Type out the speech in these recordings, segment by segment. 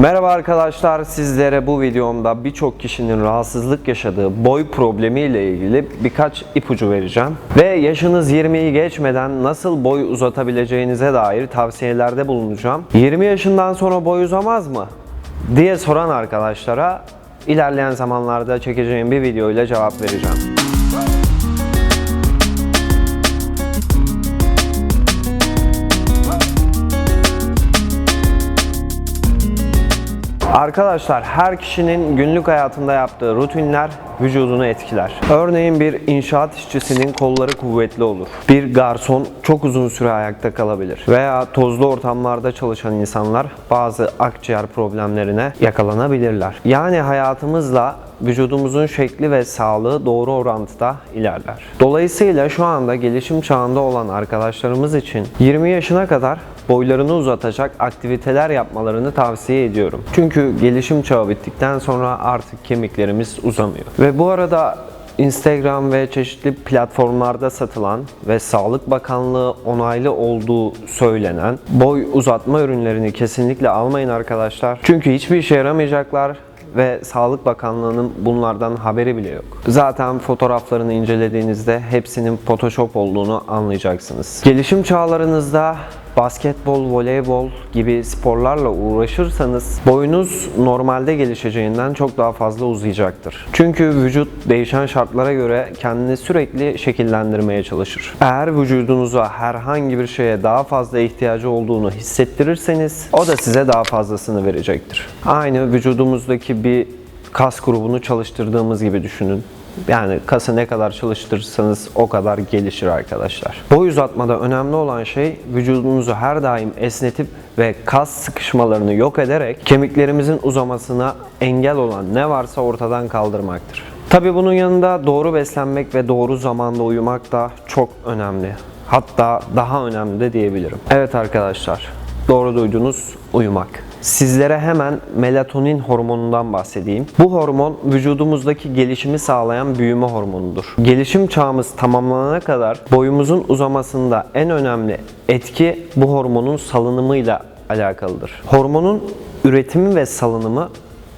Merhaba arkadaşlar, sizlere bu videomda birçok kişinin rahatsızlık yaşadığı boy problemi ile ilgili birkaç ipucu vereceğim. Ve yaşınız 20'yi geçmeden nasıl boy uzatabileceğinize dair tavsiyelerde bulunacağım. 20 yaşından sonra boy uzamaz mı? diye soran arkadaşlara ilerleyen zamanlarda çekeceğim bir video ile cevap vereceğim. Arkadaşlar her kişinin günlük hayatında yaptığı rutinler vücudunu etkiler. Örneğin bir inşaat işçisinin kolları kuvvetli olur. Bir garson çok uzun süre ayakta kalabilir. Veya tozlu ortamlarda çalışan insanlar bazı akciğer problemlerine yakalanabilirler. Yani hayatımızla vücudumuzun şekli ve sağlığı doğru orantıda ilerler. Dolayısıyla şu anda gelişim çağında olan arkadaşlarımız için 20 yaşına kadar boylarını uzatacak aktiviteler yapmalarını tavsiye ediyorum. Çünkü gelişim çağı bittikten sonra artık kemiklerimiz uzamıyor. Ve bu arada Instagram ve çeşitli platformlarda satılan ve Sağlık Bakanlığı onaylı olduğu söylenen boy uzatma ürünlerini kesinlikle almayın arkadaşlar. Çünkü hiçbir işe yaramayacaklar ve Sağlık Bakanlığı'nın bunlardan haberi bile yok. Zaten fotoğraflarını incelediğinizde hepsinin Photoshop olduğunu anlayacaksınız. Gelişim çağlarınızda basketbol, voleybol gibi sporlarla uğraşırsanız boyunuz normalde gelişeceğinden çok daha fazla uzayacaktır. Çünkü vücut değişen şartlara göre kendini sürekli şekillendirmeye çalışır. Eğer vücudunuza herhangi bir şeye daha fazla ihtiyacı olduğunu hissettirirseniz o da size daha fazlasını verecektir. Aynı vücudumuzdaki bir kas grubunu çalıştırdığımız gibi düşünün. Yani kası ne kadar çalıştırırsanız o kadar gelişir arkadaşlar. Boy uzatmada önemli olan şey vücudunuzu her daim esnetip ve kas sıkışmalarını yok ederek kemiklerimizin uzamasına engel olan ne varsa ortadan kaldırmaktır. Tabi bunun yanında doğru beslenmek ve doğru zamanda uyumak da çok önemli. Hatta daha önemli de diyebilirim. Evet arkadaşlar, doğru duydunuz uyumak. Sizlere hemen melatonin hormonundan bahsedeyim. Bu hormon vücudumuzdaki gelişimi sağlayan büyüme hormonudur. Gelişim çağımız tamamlanana kadar boyumuzun uzamasında en önemli etki bu hormonun salınımıyla alakalıdır. Hormonun üretimi ve salınımı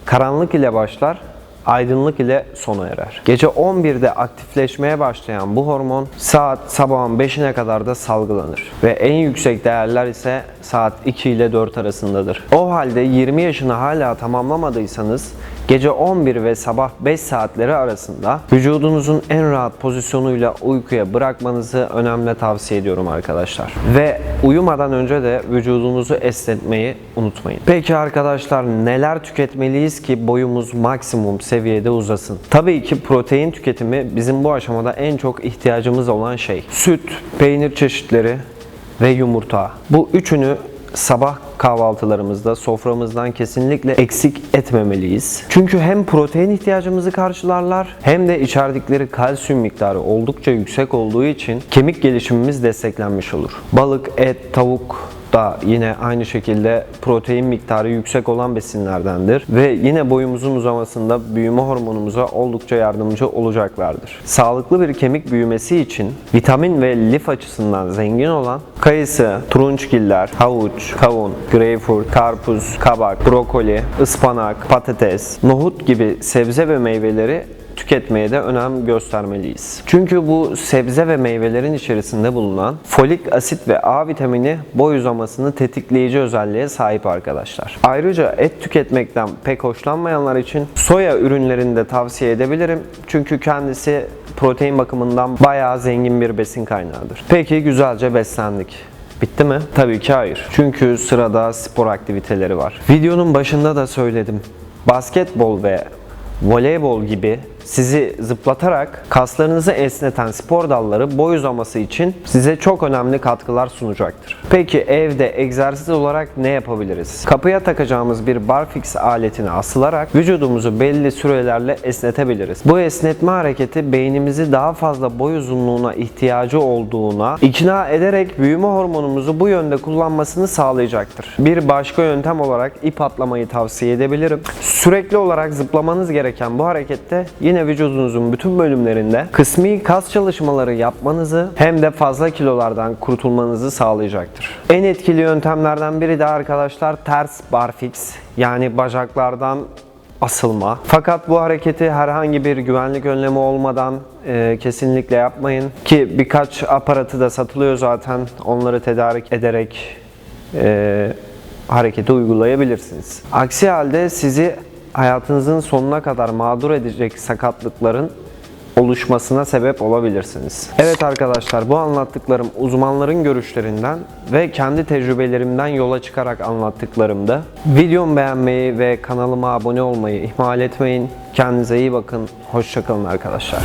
karanlık ile başlar, aydınlık ile sona erer. Gece 11'de aktifleşmeye başlayan bu hormon saat sabahın 5'ine kadar da salgılanır. Ve en yüksek değerler ise saat 2 ile 4 arasındadır. O halde 20 yaşını hala tamamlamadıysanız gece 11 ve sabah 5 saatleri arasında vücudunuzun en rahat pozisyonuyla uykuya bırakmanızı önemli tavsiye ediyorum arkadaşlar. Ve uyumadan önce de vücudunuzu esnetmeyi unutmayın. Peki arkadaşlar neler tüketmeliyiz ki boyumuz maksimum seviyede uzasın? Tabii ki protein tüketimi bizim bu aşamada en çok ihtiyacımız olan şey. Süt, peynir çeşitleri ve yumurta. Bu üçünü sabah kahvaltılarımızda soframızdan kesinlikle eksik etmemeliyiz. Çünkü hem protein ihtiyacımızı karşılarlar hem de içerdikleri kalsiyum miktarı oldukça yüksek olduğu için kemik gelişimimiz desteklenmiş olur. Balık, et, tavuk da yine aynı şekilde protein miktarı yüksek olan besinlerdendir ve yine boyumuzun uzamasında büyüme hormonumuza oldukça yardımcı olacaklardır. Sağlıklı bir kemik büyümesi için vitamin ve lif açısından zengin olan kayısı, turunçgiller, havuç, kavun, greyfurt, karpuz, kabak, brokoli, ıspanak, patates, nohut gibi sebze ve meyveleri tüketmeye de önem göstermeliyiz. Çünkü bu sebze ve meyvelerin içerisinde bulunan folik asit ve A vitamini boy uzamasını tetikleyici özelliğe sahip arkadaşlar. Ayrıca et tüketmekten pek hoşlanmayanlar için soya ürünlerini de tavsiye edebilirim. Çünkü kendisi protein bakımından bayağı zengin bir besin kaynağıdır. Peki güzelce beslendik. Bitti mi? Tabii ki hayır. Çünkü sırada spor aktiviteleri var. Videonun başında da söyledim. Basketbol ve voleybol gibi sizi zıplatarak kaslarınızı esneten spor dalları boy uzaması için size çok önemli katkılar sunacaktır. Peki evde egzersiz olarak ne yapabiliriz? Kapıya takacağımız bir barfix aletine asılarak vücudumuzu belli sürelerle esnetebiliriz. Bu esnetme hareketi beynimizi daha fazla boy uzunluğuna ihtiyacı olduğuna ikna ederek büyüme hormonumuzu bu yönde kullanmasını sağlayacaktır. Bir başka yöntem olarak ip atlamayı tavsiye edebilirim. Sürekli olarak zıplamanız gereken bu harekette yine vücudunuzun bütün bölümlerinde kısmi kas çalışmaları yapmanızı hem de fazla kilolardan kurtulmanızı sağlayacaktır. En etkili yöntemlerden biri de arkadaşlar ters barfix yani bacaklardan asılma. Fakat bu hareketi herhangi bir güvenlik önlemi olmadan e, kesinlikle yapmayın. Ki birkaç aparatı da satılıyor zaten. Onları tedarik ederek e, hareketi uygulayabilirsiniz. Aksi halde sizi hayatınızın sonuna kadar mağdur edecek sakatlıkların oluşmasına sebep olabilirsiniz. Evet arkadaşlar bu anlattıklarım uzmanların görüşlerinden ve kendi tecrübelerimden yola çıkarak anlattıklarımda. Videomu beğenmeyi ve kanalıma abone olmayı ihmal etmeyin. Kendinize iyi bakın. Hoşçakalın arkadaşlar.